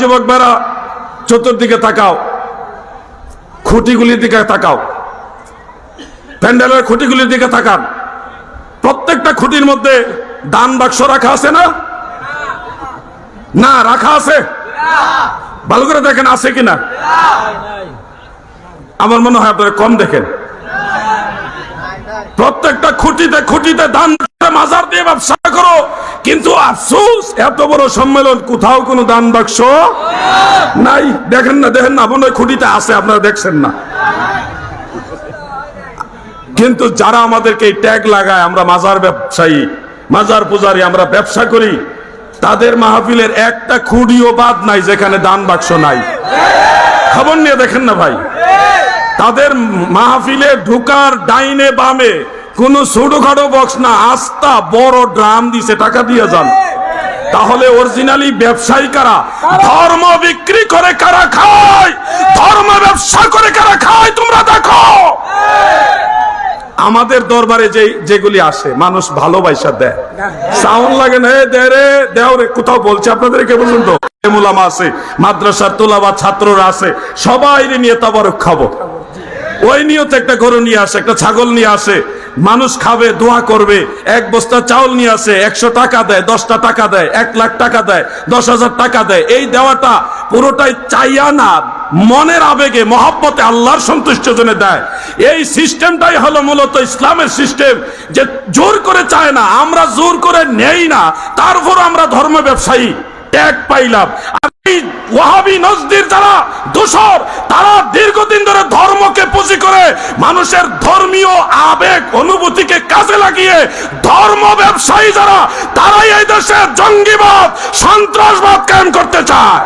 যুবক বেড়া চতুর্দিকে তাকাও। খুঁটিগুলির দিকে তাকাও। প্যান্ডেলের খুঁটিগুলির দিকে তাকান। প্রত্যেকটা খুঁটির মধ্যে দান বাক্স রাখা আছে না? না, রাখা আছে? ভালো করে দেখেন, আছে কিনা? আমার মনে হয় আপনারা কম দেখেন। প্রত্যেকটা খুঁটিতে খুঁটিতে দান মাজার দিয়ে ব্যবসা কিন্তু আফসোস, এত বড় সম্মেলন, কোথাও কোনো দান বাক্স নাই। দেখেন না দেখেন না, মনে খুঁটিতে আছে, আপনারা দেখছেন না। কিন্তু যারা আমাদেরকে ট্যাগ লাগায়, আমরা মাজার ব্যবসায়ী, মাজার পূজারি, আমরা ব্যবসা করি, তাদের মাহফিলের একটা খুঁড়িও বাদ নাই, যেখানে দান বাক্স নাই। খবর নিয়ে দেখেন না ভাই। তাদের মাহফিলে ঢুকার ডাইনে বামে কোন ছোটখাটো বক্স না আস্তা বড় ড্রাম দিছে টাকা দিয়ে যান। তাহলে অরিজিনালি ব্যবসায়ী কারা? ধর্ম বিক্রি করে কারা খায়? ধর্ম ব্যবসা করে কারা খায় তোমরা দেখো। আমাদের দরবারে যে যেগুলি আসে মানুষ ভালোবাসা দেয়। সাউন্ড লাগে না "এ, দে রে দেও রে। কোথাও বলছে আপনাদের কে বলুন তো? আছে মাদ্রাসার তোলাবা ছাত্ররা আছে সবাই নিয়ে তাবারক খাব। ওই নিয়তে একটা গরু নিয়ে আসে, একটা ছাগল নিয়ে আসে। মানুষ খাবে, দোয়া করবে, এক বস্তা চাউল নিয়ে আসে, একশো টাকা দেয়, দশটা টাকা দেয়, এক লাখ টাকা দেয়, দশ হাজার টাকা দেয়। এই দেওয়াটা পুরোটাই চাইয়া না, মনের আবেগে, মহাব্বতে আল্লাহর সন্তুষ্ট জন্য দেয়। এই সিস্টেমটাই হলো মূলত ইসলামের সিস্টেম, যে জোর করে চায় না, আমরা জোর করে নেই না, তারপর আমরা ধর্ম ব্যবসায়ী ট্যাগ পাইলাম। আর ওয়াহাবি নজদির যারা দোষর, তারা দীর্ঘদিন ধরে পুঁজি করে মানুষের ধর্মীয় আবেগ অনুভূতিকে কাজে লাগিয়ে ধর্ম ব্যবসায়ী যারা তারাই এই দেশে জঙ্গিবাদ সন্ত্রাসবাদ কায়েম করতে চায়।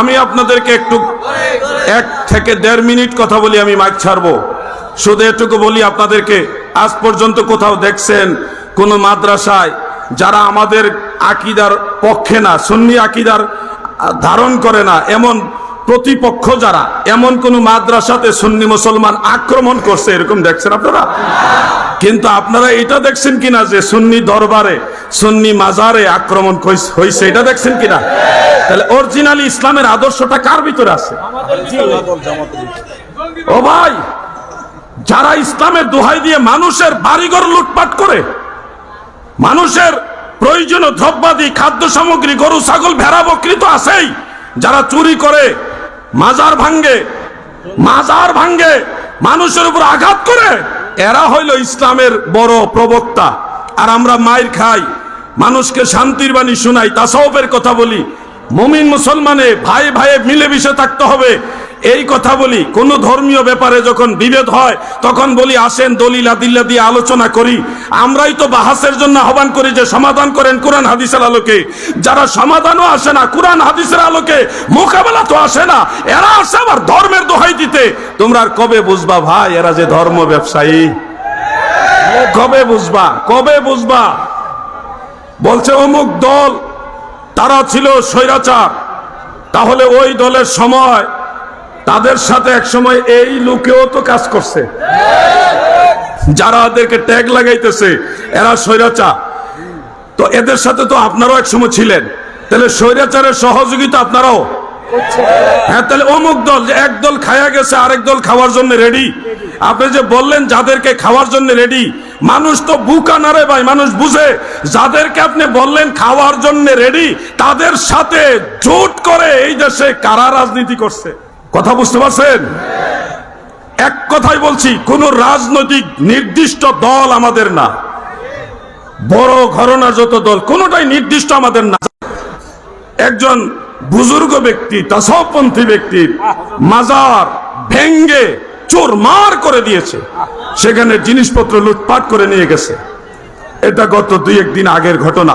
আমি আপনাদেরকে একটু এক থেকে দেড় মিনিট কথা বলি আমি মাইক ছাড়বো। শুধু এটুকু বলি আপনাদেরকে আজ পর্যন্ত কোথাও দেখছেন কোন মাদ্রাসায় যারা আমাদের আকিদার পক্ষে না সুন্নি আকিদার ধারণ করে না এমন প্রতিপক্ষ যারা এমন কোন মাদ্রাসাতে সুন্নি মুসলমান আক্রমণ করছে এরকম দেখছেন আপনারা? কিন্তু আপনারা এটা দেখছেন কিনা যে সুন্নি দরবারে সুন্নি মাজারে আক্রমণ হয়েছে এটা দেখছেন কিনা? তাহলে অরিজিনালি ইসলামের আদর্শটা কার ভিতরে আছে? ও ভাই! যারা ইসলামের দোহাই দিয়ে মানুষের বাড়িঘর লুটপাট করে, মানুষের প্রয়োজনীয় দ্রব্যাদি খাদ্য সামগ্রী গরু, ছাগল, ভেড়া, বকরি তো আছেই। যারা চুরি করে, মাজার ভাঙ্গে মাজার ভাঙ্গে মানুষের উপর আঘাত করে, এরা হইল ইসলামের বড় প্রবক্তা। আর আমরা মায়ের খাই, মানুষকে শান্তির বাণী শোনাই, তাসাউফের কথা বলি। মুমিন মুসলমানে ভাই ভাইয়ে মিলেমিশে থাকতে হবে। এই কথা বলি, কোন ধর্মীয় ব্যাপারে যখন বিভেদ হয়, তখন বলি, আসেন দলিল আদিল্লা দিয়ে আলোচনা করি। আমরাই তো বাহাসের জন্য আহ্বান করি যে সমাধান করেন কোরআন হাদিসের আলোকে। যারা সমাধানও আসে না, কোরআন হাদিসের আলোকে, মোকাবেলা তো আসে না, এরা আসে আবার ধর্মের দোহাই দিতে। তোমরা আর কবে বুঝবা ভাই, এরা যে ধর্ম ব্যবসায়ী? কবে বুঝবা কবে বুঝবা? বলছে, অমুক দল, তারা ছিল স্বৈরাচার, তাহলে ওই দলের সময় তাদের সাথে এক সময় এই লোকেও তো কাজ করছে। যারা ওদেরকে ট্যাগ লাগাইতেছে, এরা স্বৈরাচার। তো এদের সাথে তো আপনারাও এক সময় ছিলেন। তাহলে স্বৈরাচারের সহযোগিতা আপনারাও। হ্যাঁ তাহলে অমুক দল যে এক দল খায়া গেছে, আরেক দল খাওয়ার জন্য রেডি আপনি যে বললেন যাদেরকে খাওয়ার জন্য রেডি মানুষ তো বুকা না রে ভাই, মানুষ বুঝে। যাদেরকে আপনি বললেন খাওয়ার জন্য রেডি তাদের সাথে জোট করে এই দেশে কারা রাজনীতি করছে? কথা বুঝতে পারছেন? এক কথাই বলছি, কোন রাজনৈতিক নির্দিষ্ট দল আমাদের না। বড় ঘরনা যত দল, কোনটাই নির্দিষ্ট আমাদের না। একজন বুজুর্গ ব্যক্তি তাসপন্থী ব্যক্তির মাজার ভেঙ্গে চোরমার করে দিয়েছে। সেখানে জিনিসপত্র লুটপাট করে নিয়ে গেছে। এটা গত দুই একদিন আগের ঘটনা।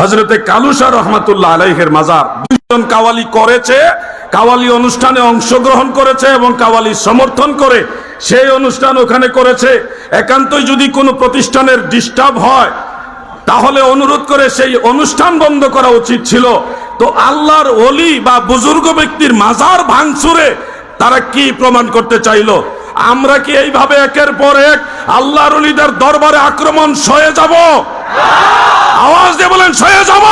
হজরতে কালুসা রহমাতুল্লাহ আলাইহের মাজার দুইজন কাওয়ালি করেছে কাওয়ালি অনুষ্ঠানে অংশগ্রহণ করেছে এবং কাওয়ালি সমর্থন করে সেই অনুষ্ঠান ওখানে করেছে। একান্তই যদি কোনো প্রতিষ্ঠানের ডিস্টার্ব হয়, তাহলে অনুরোধ করে সেই অনুষ্ঠান বন্ধ করা উচিত ছিল। তো আল্লাহর অলি বা বুজুর্গ ব্যক্তির মাজার ভাঙচুরে তারা কি প্রমাণ করতে চাইলো? আমরা কি এইভাবে একের পর এক আল্লাহর অলিদের দরবারে আক্রমণ সয়ে যাব? আওয়াজ দিয়ে বলেন, সয়ে যাব!